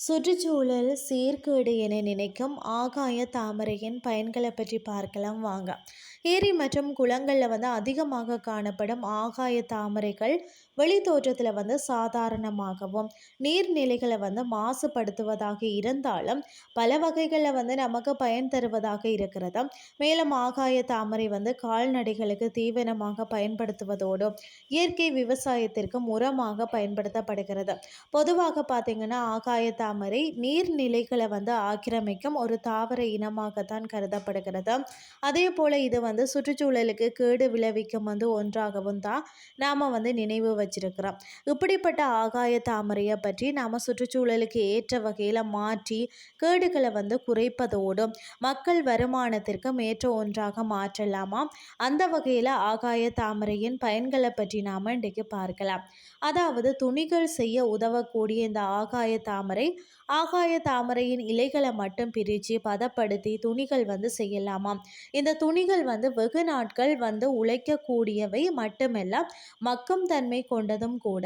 சுற்றுச்சூழல் சீர்கேடு என நினைக்கும் ஆகாய தாமரையின் பயன்களை பற்றி பார்க்கலாம் வாங்க. ஏரி மற்றும் குளங்களில் வந்து அதிகமாக காணப்படும் ஆகாய தாமரைகள் வெளி தோற்றத்தில் வந்து சாதாரணமாகவும் நீர்நிலைகளை வந்து மாசுபடுத்துவதாக இருந்தாலும் பல வகைகளில் வந்து நமக்கு பயன் தருவதாக இருக்கிறது மேலும் ஆகாய தாமரை வந்து கால்நடைகளுக்கு தீவனமாக பயன்படுத்துவதோடு இயற்கை விவசாயத்திற்கு உரமாக பயன்படுத்தப்படுகிறது. பொதுவாக பார்த்திங்கன்னா ஆகாய தாமரை தாமரை நீர்நிலைகளை வந்து ஆக்கிரமிக்கும் ஒரு தாவர இனமாகத்தான் கருதப்படுகிறது. அதே போல் இது வந்து சுற்றுச்சூழலுக்கு கேடு விளைவிக்கும் வந்து ஒன்றாகவும் தான் நாம் வந்து நினைவு வச்சிருக்கிறோம். இப்படிப்பட்ட ஆகாய தாமரையை பற்றி நாம் சுற்றுச்சூழலுக்கு ஏற்ற வகையில் மாற்றி கேடுகளை வந்து குறைப்பதோடும் மக்கள் வருமானத்திற்கும் ஏற்ற ஒன்றாக மாற்றலாமா? அந்த வகையில் ஆகாய தாமரையின் பயன்களை பற்றி நாம் இன்றைக்கு பார்க்கலாம். அதாவது துணிகள் செய்ய உதவக்கூடிய இந்த ஆகாய தாமரை ஆகாய தாமரையின் இலைகளை மட்டும் பிரித்து பதப்படுத்தி துணிகள் வந்து செய்யலாமாம். இந்த துணிகள் வந்து வெகு நாட்கள் வந்து உழைக்கக்கூடியவை மட்டுமல்ல மக்கும் தன்மை கொண்டதும் கூட.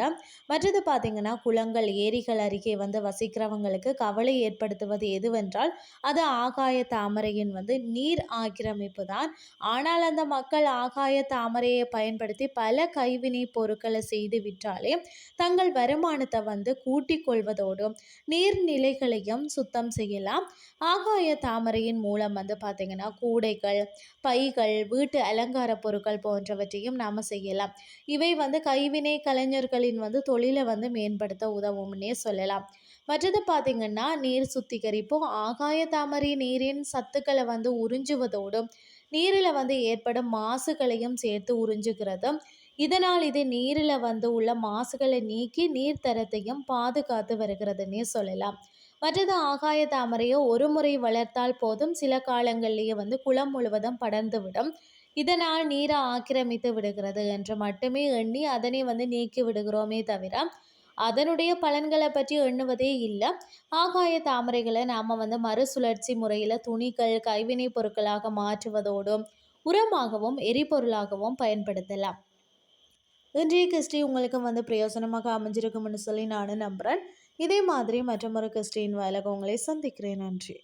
மற்றது பார்த்திங்கன்னா குளங்கள் ஏரிகள் அருகே வந்து வசிக்கிறவங்களுக்கு கவலை ஏற்படுத்துவது எதுவென்றால் அது ஆகாய தாமரையின் வந்து நீர் ஆக்கிரமிப்பு தான். ஆனால் அந்த மக்கள் ஆகாய தாமரையை பயன்படுத்தி பல கைவினை பொருட்களை செய்து விற்றாலே தங்கள் வருமானத்தை வந்து கூட்டிக் கொள்வதோடும் நீர் நீர்நிலைகளையும் சுத்தம் செய்யலாம். ஆகாய தாமரையின் மூலம் வந்து பார்த்திங்கன்னா கூடைகள் பைகள் வீட்டு அலங்கார பொருட்கள் போன்றவற்றையும் நாம் செய்யலாம். இவை வந்து கைவினை கலைஞர்களின் வந்து தொழிலை வந்து மேம்படுத்த உதவும்னே சொல்லலாம். மற்றது பார்த்திங்கன்னா நீர் சுத்திகரிப்பு ஆகாய தாமரை நீரின் சத்துக்களை வந்து உறிஞ்சுவதோடும் நீரில் வந்து ஏற்படும் மாசுகளையும் சேர்த்து உறிஞ்சுகிறதும் இதனால் இது நீரில் வந்து உள்ள மாசுகளை நீக்கி நீர்த்தரத்தையும் பாதுகாத்து வருகிறதுன்னே சொல்லலாம். மற்றது ஆகாய தாமரையை ஒரு முறை வளர்த்தால் போதும். சில காலங்களிலேயே வந்து குளம் முழுவதும் படர்ந்துவிடும். இதனால் நீரை ஆக்கிரமித்து விடுகிறது என்று மட்டுமே எண்ணி அதனை வந்து நீக்கி விடுகிறோமே தவிர அதனுடைய பலன்களை பற்றி எண்ணுவதே இல்லை. ஆகாய தாமரைகளை நாம் வந்து மறுசுழற்சி முறையில் துணிகள் கைவினை பொருட்களாக மாற்றுவதோடும் உரமாகவும் எரிபொருளாகவும் பயன்படுத்தலாம். இன்றைய கிறிஸ்டி உங்களுக்கு வந்து பிரயோசனமாக அமைஞ்சிருக்கும்னு சொல்லி நான் நம்புகிறேன் இதே மாதிரி மற்றொரு கிறிஸ்டின் வேலைக்கு உங்களை சந்திக்கிறேன். நன்றி.